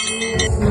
Mm-hmm.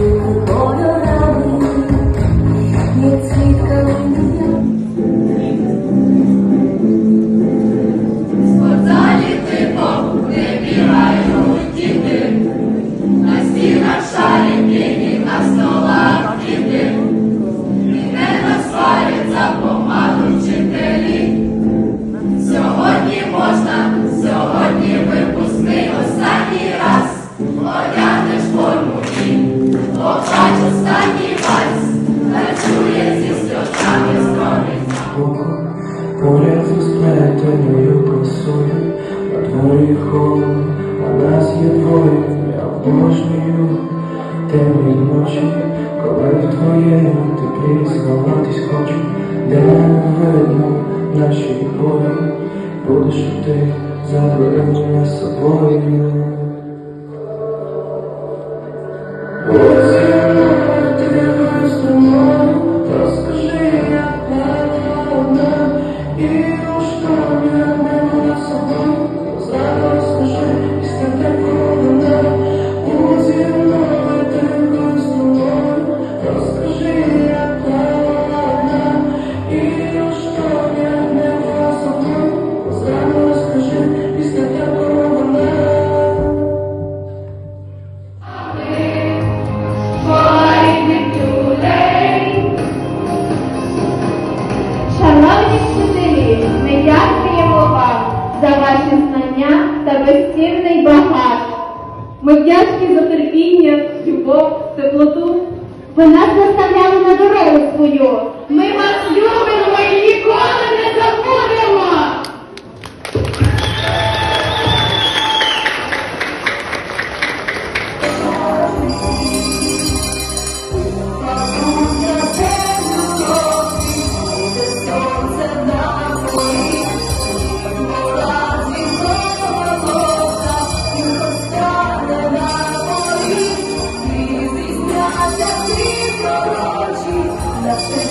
Поряд зі сплетеною косою, на дворі холодно, а нас є двоє, я обожнюю темні ночі, коли в твоєму теплі сховатись хочу, де не видно наші болі, будеш ти забери мене собою. Ми вдячні за терпіння, любов, теплоту. Ви нас наставляли на дорогу свою. Ми вас Gracias.